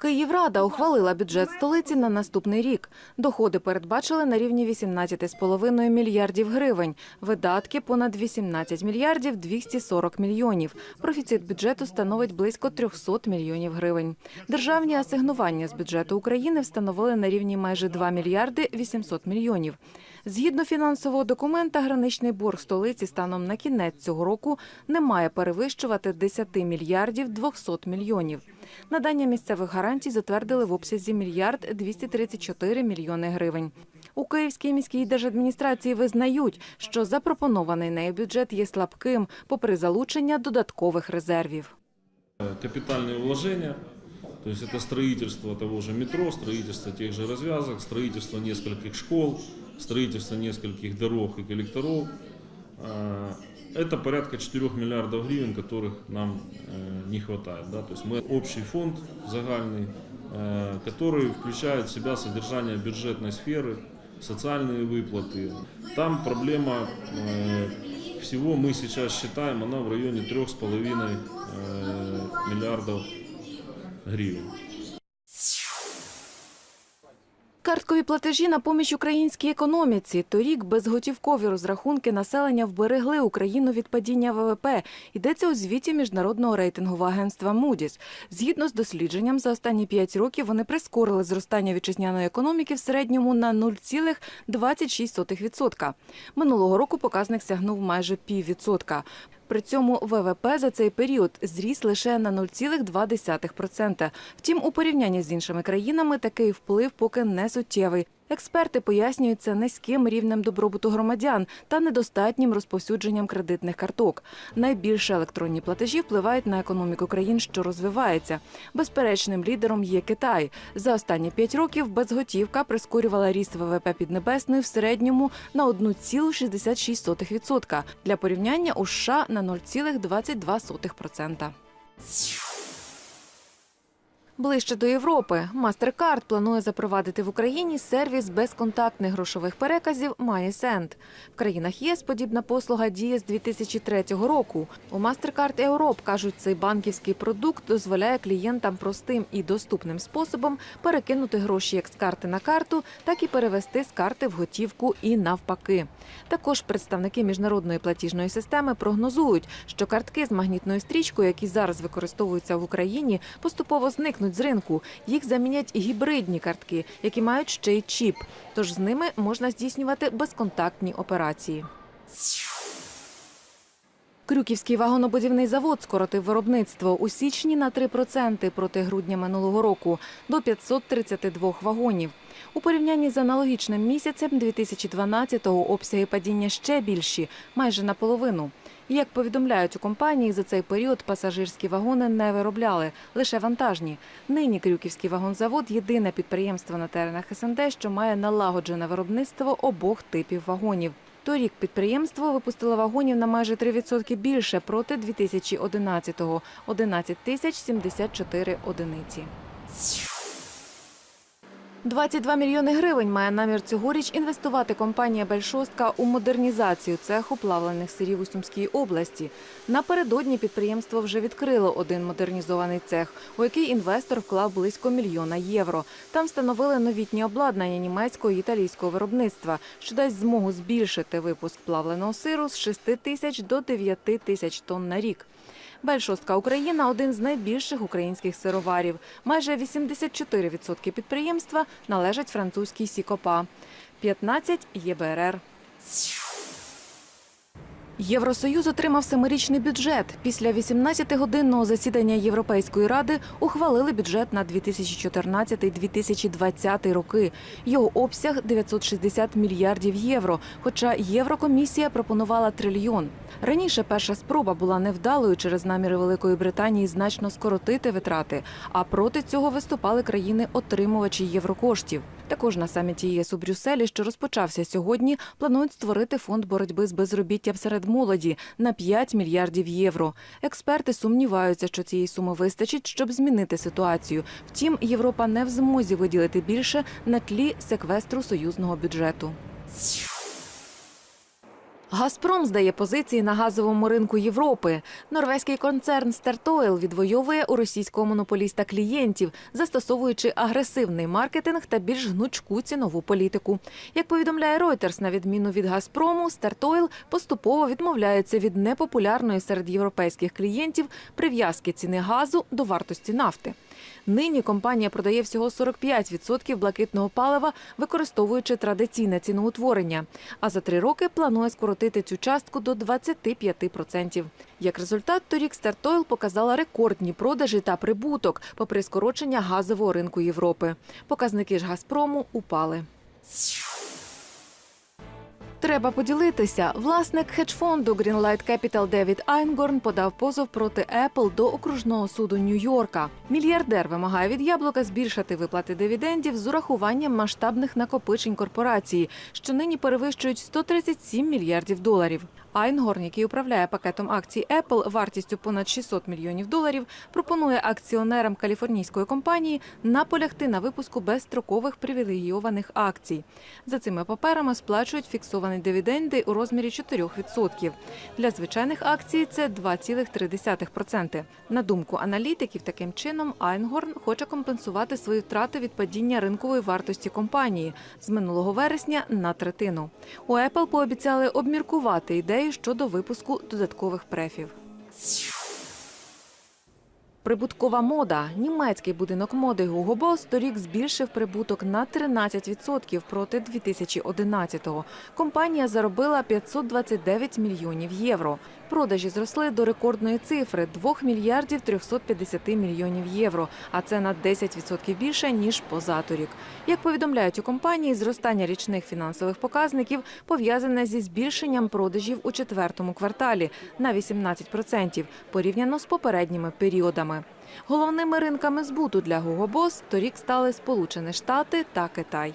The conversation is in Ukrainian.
Київрада ухвалила бюджет столиці на наступний рік. Доходи передбачили на рівні 18,5 мільярдів гривень. Видатки – понад 18 мільярдів 240 мільйонів. Профіцит бюджету становить близько 300 мільйонів гривень. Державні асигнування з бюджету України встановили на рівні майже 2 мільярди 800 мільйонів. Згідно фінансового документа, граничний борг столиці станом на кінець цього року не має перевищувати 10 мільярдів 200 мільйонів. Надання місцевих гарантій затвердили в обсязі мільярд 234 мільйони гривень. У Київській міській держадміністрації визнають, що запропонований нею бюджет є слабким, попри залучення додаткових резервів. капитальные вложения, то есть это строительство того же метро, строительство тех же развязок, строительство нескольких школ, строительство нескольких дорог и коллекторов. А, Это порядка 4 миллиардов гривен, которых нам э, не хватает. Да? То есть мы общий фонд загальный, э, который включает в себя содержание бюджетной сферы, социальные выплаты. Там проблема э, всего мы сейчас считаем, она в районе 3,5 э, миллиардов гривен. Карткові платежі на поміч українській економіці. Торік безготівкові розрахунки населення вберегли Україну від падіння ВВП. Йдеться у звіті міжнародного рейтингового агентства Moody's. Згідно з дослідженням, за останні 5 років вони прискорили зростання вітчизняної економіки в середньому на 0,26%. Минулого року показник сягнув майже піввідсотка. При цьому ВВП за цей період зріс лише на 0,2%. Втім, у порівнянні з іншими країнами такий вплив поки не суттєвий. Експерти пояснюють це низьким рівнем добробуту громадян та недостатнім розповсюдженням кредитних карток. Найбільше електронні платежі впливають на економіку країн, що розвивається. Безперечним лідером є Китай. За останні п'ять років безготівка прискорювала ріст ВВП Піднебесної в середньому на 1,66%. Для порівняння у США на 0,22%. Ближче до Європи MasterCard планує запровадити в Україні сервіс безконтактних грошових переказів MySend. В країнах ЄС подібна послуга діє з 2003 року. У MasterCard Europe, кажуть, цей банківський продукт дозволяє клієнтам простим і доступним способом перекинути гроші як з карти на карту, так і перевести з карти в готівку і навпаки. Також представники міжнародної платіжної системи прогнозують, що картки з магнітною стрічкою, які зараз використовуються в Україні, поступово зникнуть з ринку. Їх замінять гібридні картки, які мають ще й чіп. Тож з ними можна здійснювати безконтактні операції. Крюківський вагонобудівний завод скоротив виробництво у січні на 3% проти грудня минулого року до 532 вагонів. У порівнянні з аналогічним місяцем 2012-го обсяги падіння ще більші, майже наполовину. Як повідомляють у компанії, за цей період пасажирські вагони не виробляли, лише вантажні. Нині Крюківський вагонзавод єдине підприємство на теренах СНД, що має налагоджене виробництво обох типів вагонів. Торік підприємство випустило вагонів на майже 3% більше проти 2011-го – 11 тисяч 74 одиниці. 22 мільйони гривень має намір цьогоріч інвестувати компанія «Бельшостка» у модернізацію цеху плавлених сирів у Сумській області. Напередодні підприємство вже відкрило один модернізований цех, у який інвестор вклав близько мільйона євро. Там встановили новітнє обладнання німецького і італійського виробництва, що дасть змогу збільшити випуск плавленого сиру з 6 тисяч до 9 тисяч тонн на рік. Бельшостка Україна один з найбільших українських сироварів. Майже 84% підприємства належать французькій Сікопа, 15 – ЄБРР. Євросоюз отримав семирічний бюджет. Після 18-годинного засідання Європейської ради ухвалили бюджет на 2014-2020 роки. Його обсяг 960 мільярдів євро. Хоча Єврокомісія пропонувала трильйон. Раніше перша спроба була невдалою через наміри Великої Британії значно скоротити витрати. А проти цього виступали країни-отримувачі єврокоштів. Також на саміті ЄС у Брюсселі, що розпочався сьогодні, планують створити фонд боротьби з безробіттям серед молоді на 5 мільярдів євро. Експерти сумніваються, що цієї суми вистачить, щоб змінити ситуацію. Втім, Європа не в змозі виділити більше на тлі секвестру союзного бюджету. Газпром здає позиції на газовому ринку Європи. Норвезький концерн Statoil відвоює у російського монополіста клієнтів, застосовуючи агресивний маркетинг та більш гнучку цінову політику. Як повідомляє Reuters, на відміну від Газпрому, Statoil поступово відмовляється від непопулярної серед європейських клієнтів прив'язки ціни газу до вартості нафти. Нині компанія продає всього 45% блакитного палива, використовуючи традиційне ціноутворення. А за три роки планує скоротити цю частку до 25%. Як результат, торік Стартойл показала рекордні продажі та прибуток, попри скорочення газового ринку Європи. Показники ж Газпрому упали. Треба поділитися. Власник хедж-фонду Greenlight Capital Девід Айнгорн подав позов проти Apple до окружного суду Нью-Йорка. Мільярдер вимагає від яблука збільшити виплати дивідендів з урахуванням масштабних накопичень корпорації, що нині перевищують 137 мільярдів доларів. Айнгорн, який управляє пакетом акцій Apple вартістю понад 600 мільйонів доларів, пропонує акціонерам каліфорнійської компанії наполягти на випуску безстрокових привілейованих акцій. За цими паперами сплачують фіксовані дивіденди у розмірі 4%. Для звичайних акцій це 2,3%. На думку аналітиків, таким чином Айнгорн хоче компенсувати свої втрати від падіння ринкової вартості компанії з минулого вересня на третину. У Apple пообіцяли обміркувати ідею щодо випуску додаткових префів. Прибуткова мода. Німецький будинок моди Hugo Boss торік збільшив прибуток на 13% проти 2011-го. Компанія заробила 529 мільйонів євро. Продажі зросли до рекордної цифри 2 мільярдів 350 мільйонів євро, а це на 10% більше ніж позаторік. Як повідомляють у компанії, зростання річних фінансових показників пов'язане зі збільшенням продажів у четвертому кварталі на 18% порівняно з попередніми періодами. Головними ринками збуту для Hugo Boss торік стали Сполучені Штати та Китай.